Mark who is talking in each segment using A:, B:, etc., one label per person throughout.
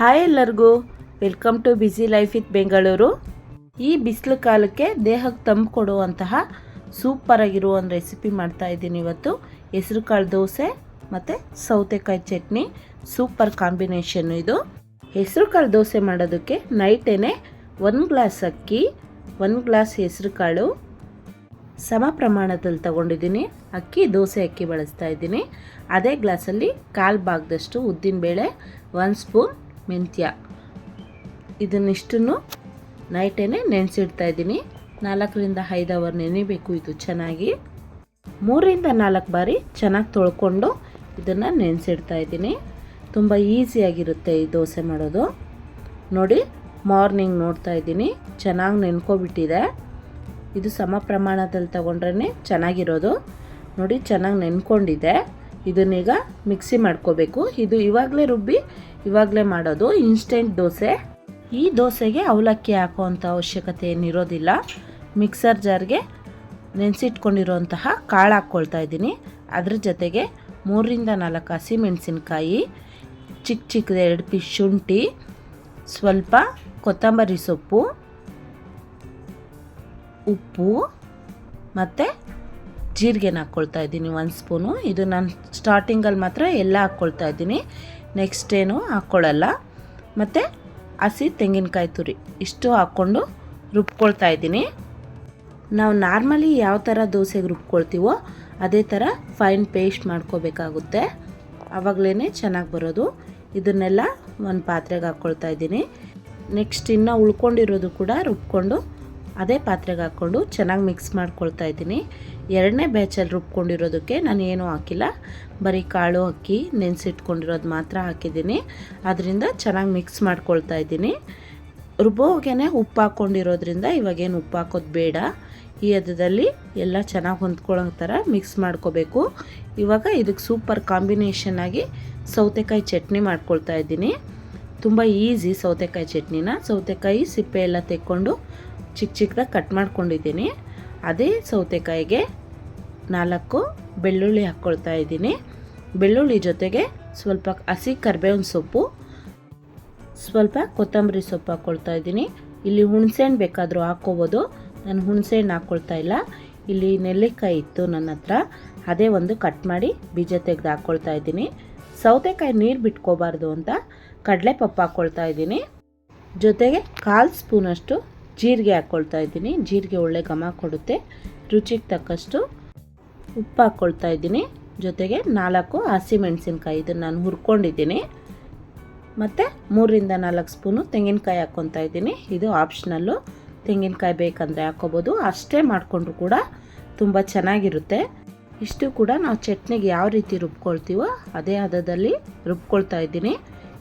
A: Hi ಎಲ್ಲರಿಗೂ. Welcome to busy life with Bengaluru ಈ ಬಿಸಿಲು ಕಾಲಕ್ಕೆ ದೇಹಕ್ಕೆ ತಂಪು ಕೊಡುವಂತಹ ಸೂಪರ್ ಆಗಿರುವ ಒಂದು ರೆಸಿಪಿ ಮಾಡ್ತಾ ಇದ್ದೀನಿ ಇವತ್ತು. ಹೆಸರು ಕಾಳು ದೋಸೆ ಮತ್ತು ಸೌತೆಕಾಯಿ ಚಟ್ನಿ. ಸೂಪರ್ ಕಾಂಬಿನೇಷನ್ ಇದು. ಹೆಸರು ಕಾಳು ದೋಸೆ ಮಾಡೋದಕ್ಕೆ ನೈಟೇನೆ ಒಂದು ಗ್ಲಾಸ್ ಅಕ್ಕಿ, ಒಂದು ಗ್ಲಾಸ್ ಹೆಸರು ಕಾಳು. ಸಮ ಪ್ರಮಾಣದಲ್ಲಿ ತಗೊಂಡಿದ್ದೀನಿ. ಅಕ್ಕಿ, ದೋಸೆ, ಅಕ್ಕಿ ಬಳಸ್ತಾ ಇದ್ದೀನಿ. ಅದೇ ಗ್ಲಾಸಲ್ಲಿ ಕಾಲು ಭಾಗದಷ್ಟು ಉದ್ದಿನಬೇಳೆ, ಒಂದು ಸ್ಪೂನ್ ಮೆಂತ್ಯ. ಇದನ್ನಿಷ್ಟನ್ನು ನೈಟೇನೆ ನೆನೆಸಿಡ್ತಾ ಇದ್ದೀನಿ. ನಾಲ್ಕರಿಂದ ಐದು ಅವರ್ ನೆನೆಬೇಕು ಇದು ಚೆನ್ನಾಗಿ. ಮೂರಿಂದ ನಾಲ್ಕು ಬಾರಿ ಚೆನ್ನಾಗಿ ತೊಳ್ಕೊಂಡು ಇದನ್ನು ನೆನೆಸಿಡ್ತಾ ಇದ್ದೀನಿ. ತುಂಬ ಈಸಿಯಾಗಿರುತ್ತೆ ಈ ದೋಸೆ ಮಾಡೋದು. ನೋಡಿ, ಮಾರ್ನಿಂಗ್ ನೋಡ್ತಾ ಇದ್ದೀನಿ. ಚೆನ್ನಾಗಿ ನೆನ್ಕೊಬಿಟ್ಟಿದೆ. ಇದು ಸಮ ಪ್ರಮಾಣದಲ್ಲಿ ತಗೊಂಡ್ರೆ ಚೆನ್ನಾಗಿರೋದು. ನೋಡಿ, ಚೆನ್ನಾಗಿ ನೆನ್ಕೊಂಡಿದೆ. ಇದನ್ನೀಗ ಮಿಕ್ಸಿ ಮಾಡ್ಕೋಬೇಕು. ಇದು ಇವಾಗಲೇ ರುಬ್ಬಿ, ಇವಾಗಲೇ ಮಾಡೋದು. ಇನ್ಸ್ಟೆಂಟ್ ದೋಸೆ. ಈ ದೋಸೆಗೆ ಅವಲಕ್ಕಿ ಹಾಕುವಂಥ ಅವಶ್ಯಕತೆ ಏನಿರೋದಿಲ್ಲ. ಮಿಕ್ಸರ್ ಜಾರ್ಗೆ ನೆನೆಸಿಟ್ಕೊಂಡಿರುವಂತಹ ಕಾಳು ಹಾಕ್ಕೊಳ್ತಾ ಇದ್ದೀನಿ. ಅದ್ರ ಜೊತೆಗೆ ಮೂರರಿಂದ ನಾಲ್ಕು ಹಸಿಮೆಣಸಿನ್ಕಾಯಿ ಚಿಕ್ಕ ಚಿಕ್ಕ ಎರಡು ಪೀಸ್ ಶುಂಠಿ, ಸ್ವಲ್ಪ ಕೊತ್ತಂಬರಿ ಸೊಪ್ಪು, ಉಪ್ಪು ಮತ್ತು ಜೀರಿಗೆನ ಹಾಕ್ಕೊಳ್ತಾ ಇದ್ದೀನಿ ಒಂದು ಸ್ಪೂನು. ಇದು ನಾನು ಸ್ಟಾರ್ಟಿಂಗಲ್ಲಿ ಮಾತ್ರ ಎಲ್ಲ ಹಾಕ್ಕೊಳ್ತಾ ಇದ್ದೀನಿ. ನೆಕ್ಸ್ಟ್ ಏನು ಹಾಕ್ಕೊಳ್ಳಲ್ಲ ಮತ್ತು ಹಸಿ ತೆಂಗಿನಕಾಯಿ ತುರಿ. ಇಷ್ಟು ಹಾಕ್ಕೊಂಡು ರುಬ್ಕೊಳ್ತಾ ಇದ್ದೀನಿ. ನಾವು ನಾರ್ಮಲಿ ಯಾವ ಥರ ದೋಸೆಗೆ ರುಬ್ಕೊಳ್ತೀವೋ ಅದೇ ಥರ ಫೈನ್ ಪೇಸ್ಟ್ ಮಾಡ್ಕೋಬೇಕಾಗುತ್ತೆ. ಆವಾಗಲೇ ಚೆನ್ನಾಗಿ ಬರೋದು. ಇದನ್ನೆಲ್ಲ ಒಂದು ಪಾತ್ರೆಗೆ ಹಾಕ್ಕೊಳ್ತಾ ಇದ್ದೀನಿ. ನೆಕ್ಸ್ಟ್ ಇನ್ನು ಉಳ್ಕೊಂಡಿರೋದು ಕೂಡ ರುಬ್ಕೊಂಡು ಅದೇ ಪಾತ್ರೆಗೆ ಹಾಕ್ಕೊಂಡು ಚೆನ್ನಾಗಿ ಮಿಕ್ಸ್ ಮಾಡ್ಕೊಳ್ತಾ ಇದ್ದೀನಿ. ಎರಡನೇ ಬ್ಯಾಚಲ್ಲಿ ರುಬ್ಕೊಂಡಿರೋದಕ್ಕೆ ನಾನು ಏನೂ ಹಾಕಿಲ್ಲ. ಬರೀ ಕಾಳು, ಅಕ್ಕಿ ನೆನೆಸಿಟ್ಕೊಂಡಿರೋದು ಮಾತ್ರ ಹಾಕಿದ್ದೀನಿ. ಅದರಿಂದ ಚೆನ್ನಾಗಿ ಮಿಕ್ಸ್ ಮಾಡ್ಕೊಳ್ತಾ ಇದ್ದೀನಿ. ರುಬ್ಬೋಗೇ ಉಪ್ಪು ಹಾಕ್ಕೊಂಡಿರೋದ್ರಿಂದ ಇವಾಗೇನು ಉಪ್ಪು ಹಾಕೋದು ಬೇಡ. ಈ ಹದದಲ್ಲಿ ಎಲ್ಲ ಚೆನ್ನಾಗಿ ಹೊಂದ್ಕೊಳ್ಳೋ ಥರ ಮಿಕ್ಸ್ ಮಾಡ್ಕೋಬೇಕು. ಇವಾಗ ಇದಕ್ಕೆ ಸೂಪರ್ ಕಾಂಬಿನೇಷನ್ ಆಗಿ ಸೌತೆಕಾಯಿ ಚಟ್ನಿ ಮಾಡ್ಕೊಳ್ತಾ ಇದ್ದೀನಿ. ತುಂಬ ಈಸಿ ಸೌತೆಕಾಯಿ ಚಟ್ನಿನ. ಸೌತೆಕಾಯಿ ಸಿಪ್ಪೆ ಎಲ್ಲ ತೆಕ್ಕೊಂಡು ಚಿಕ್ಕ ಚಿಕ್ಕದಾಗಿ ಕಟ್ ಮಾಡ್ಕೊಂಡಿದ್ದೀನಿ. ಅದೇ ಸೌತೆಕಾಯಿಗೆ ನಾಲ್ಕು ಬೆಳ್ಳುಳ್ಳಿ ಹಾಕ್ಕೊಳ್ತಾ ಇದ್ದೀನಿ. ಬೆಳ್ಳುಳ್ಳಿ ಜೊತೆಗೆ ಸ್ವಲ್ಪ ಹಸಿ ಕರ್ಬೇವಿನ ಸೊಪ್ಪು, ಸ್ವಲ್ಪ ಕೊತ್ತಂಬರಿ ಸೊಪ್ಪು ಹಾಕ್ಕೊಳ್ತಾ ಇದ್ದೀನಿ. ಇಲ್ಲಿ ಹುಣಸೆಹಣ್ಣು ಬೇಕಾದರೂ ಹಾಕ್ಕೋಬೋದು. ನಾನು ಹುಣಸೆಹಣ್ಣು ಹಾಕ್ಕೊಳ್ತಾ ಇಲ್ಲ. ಇಲ್ಲಿ ನೆಲ್ಲಿಕಾಯಿ ಇತ್ತು ನನ್ನ ಹತ್ರ. ಅದೇ ಒಂದು ಕಟ್ ಮಾಡಿ ಬೀಜ ತೆಗೆದು ಹಾಕ್ಕೊಳ್ತಾ ಇದ್ದೀನಿ. ಸೌತೆಕಾಯಿ ನೀರು ಬಿಟ್ಕೋಬಾರ್ದು ಅಂತ ಕಡಲೆಪಪ್ಪು ಹಾಕ್ಕೊಳ್ತಾ ಇದ್ದೀನಿ. ಜೊತೆಗೆ ಕಾಲು ಸ್ಪೂನಷ್ಟು ಜೀರಿಗೆ ಹಾಕ್ಕೊಳ್ತಾ ಇದ್ದೀನಿ. ಜೀರಿಗೆ ಒಳ್ಳೆ ಘಮ ಕೊಡುತ್ತೆ. ರುಚಿಗೆ ತಕ್ಕಷ್ಟು ಉಪ್ಪು ಹಾಕ್ಕೊಳ್ತಾ ಇದ್ದೀನಿ. ಜೊತೆಗೆ ನಾಲ್ಕು ಹಸಿಮೆಣಸಿನ್ಕಾಯಿ ಇದನ್ನು ನಾನು ಹುರ್ಕೊಂಡಿದ್ದೀನಿ. ಮತ್ತು ಮೂರರಿಂದ ನಾಲ್ಕು ಸ್ಪೂನು ತೆಂಗಿನಕಾಯಿ ಹಾಕ್ಕೊತಾ ಇದ್ದೀನಿ. ಇದು ಆಪ್ಷನಲ್ಲು. ತೆಂಗಿನಕಾಯಿ ಬೇಕಂದರೆ ಹಾಕ್ಕೋಬೋದು ಅಷ್ಟೇ ಮಾಡಿಕೊಂಡ್ರು ಕೂಡ ತುಂಬ ಚೆನ್ನಾಗಿರುತ್ತೆ. ಇಷ್ಟು ಕೂಡ ನಾವು ಚಟ್ನಿಗೆ ಯಾವ ರೀತಿ ರುಬ್ಕೊಳ್ತೀವೋ ಅದೇ ಹದದಲ್ಲಿ ರುಬ್ಕೊಳ್ತಾ ಇದ್ದೀನಿ.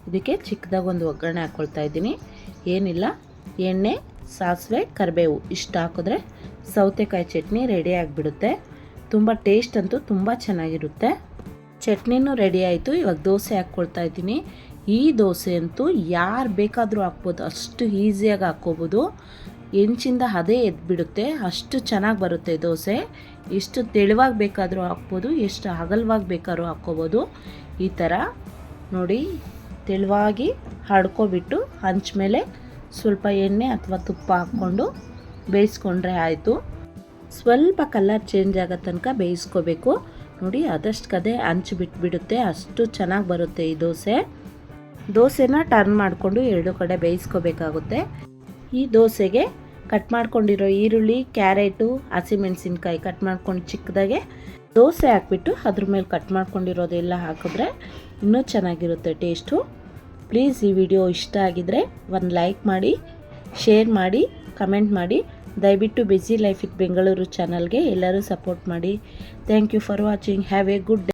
A: ಇದಕ್ಕೆ ಚಿಕ್ಕದಾಗ ಒಂದು ಒಗ್ಗರಣೆ ಹಾಕ್ಕೊಳ್ತಾ ಇದ್ದೀನಿ. ಏನಿಲ್ಲ. ಎಣ್ಣೆ ಸಾಸಿವೆ, ಕರಿಬೇವು ಇಷ್ಟು ಹಾಕಿದ್ರೆ ಸೌತೆಕಾಯಿ ಚಟ್ನಿ ರೆಡಿ ಆಗಿಬಿಡುತ್ತೆ. ತುಂಬ ಟೇಸ್ಟ್ ಅಂತೂ ತುಂಬ ಚೆನ್ನಾಗಿರುತ್ತೆ. ಚಟ್ನಿನೂ ರೆಡಿ ಆಯಿತು. ಇವಾಗ ದೋಸೆ ಹಾಕ್ಕೊಳ್ತಾ ಇದ್ದೀನಿ. ಈ ದೋಸೆ ಅಂತೂ ಯಾರು ಬೇಕಾದರೂ ಹಾಕ್ಬೋದು. ಅಷ್ಟು ಈಸಿಯಾಗಿ ಹಾಕ್ಕೋಬೋದು. ಹೆಂಚಿಂದ ಅದೇ ಎದ್ಬಿಡುತ್ತೆ. ಅಷ್ಟು ಚೆನ್ನಾಗಿ ಬರುತ್ತೆ ದೋಸೆ. ಎಷ್ಟು ತೆಳುವಾಗಿ ಬೇಕಾದರೂ ಹಾಕ್ಬೋದು. ಎಷ್ಟು ಅಗಲವಾಗಿ ಬೇಕಾದ್ರೂ ಹಾಕ್ಕೋಬೋದು. ಈ ಥರ ನೋಡಿ, ತೆಳುವಾಗಿ ಹಡ್ಕೊಬಿಟ್ಟು ಹಂಚ ಮೇಲೆ ಸ್ವಲ್ಪ ಎಣ್ಣೆ ಅಥವಾ ತುಪ್ಪ ಹಾಕ್ಕೊಂಡು ಬೇಯಿಸ್ಕೊಂಡ್ರೆ ಆಯಿತು. ಸ್ವಲ್ಪ ಕಲರ್ ಚೇಂಜ್ ಆಗೋ ತನಕ ಬೇಯಿಸ್ಕೋಬೇಕು. ನೋಡಿ ಅದಷ್ಟು ಕದೆ ಹಂಚು ಬಿಟ್ಬಿಡುತ್ತೆ. ಅಷ್ಟು ಚೆನ್ನಾಗಿ ಬರುತ್ತೆ ಈ ದೋಸೆ. ದೋಸೆನ ಟರ್ನ್ ಮಾಡಿಕೊಂಡು ಎರಡು ಕಡೆ ಬೇಯಿಸ್ಕೋಬೇಕಾಗುತ್ತೆ. ಈ ದೋಸೆಗೆ ಕಟ್ ಮಾಡ್ಕೊಂಡಿರೋ ಈರುಳ್ಳಿ, ಕ್ಯಾರೆಟು, ಹಸಿಮೆಣಸಿನ್ಕಾಯಿ ಕಟ್ ಮಾಡ್ಕೊಂಡು ಚಿಕ್ಕದಾಗೆ ದೋಸೆ ಹಾಕ್ಬಿಟ್ಟು ಅದ್ರ ಮೇಲೆ ಕಟ್ ಮಾಡ್ಕೊಂಡಿರೋದೆಲ್ಲ ಹಾಕಿದ್ರೆ ಇನ್ನೂ ಚೆನ್ನಾಗಿರುತ್ತೆ ಟೇಸ್ಟು. ಪ್ಲೀಸ್ ಈ ವಿಡಿಯೋ ಇಷ್ಟ ಆಗಿದರೆ ಒಂದು ಲೈಕ್ ಮಾಡಿ, ಶೇರ್ ಮಾಡಿ, ಕಮೆಂಟ್ ಮಾಡಿ. ದಯವಿಟ್ಟು ಬಿಸಿ ಲೈಫ್ ಇಟ್ ಬೆಂಗಳೂರು ಚಾನಲ್ಗೆ ಎಲ್ಲರೂ ಸಪೋರ್ಟ್ ಮಾಡಿ. Thank you for watching have a good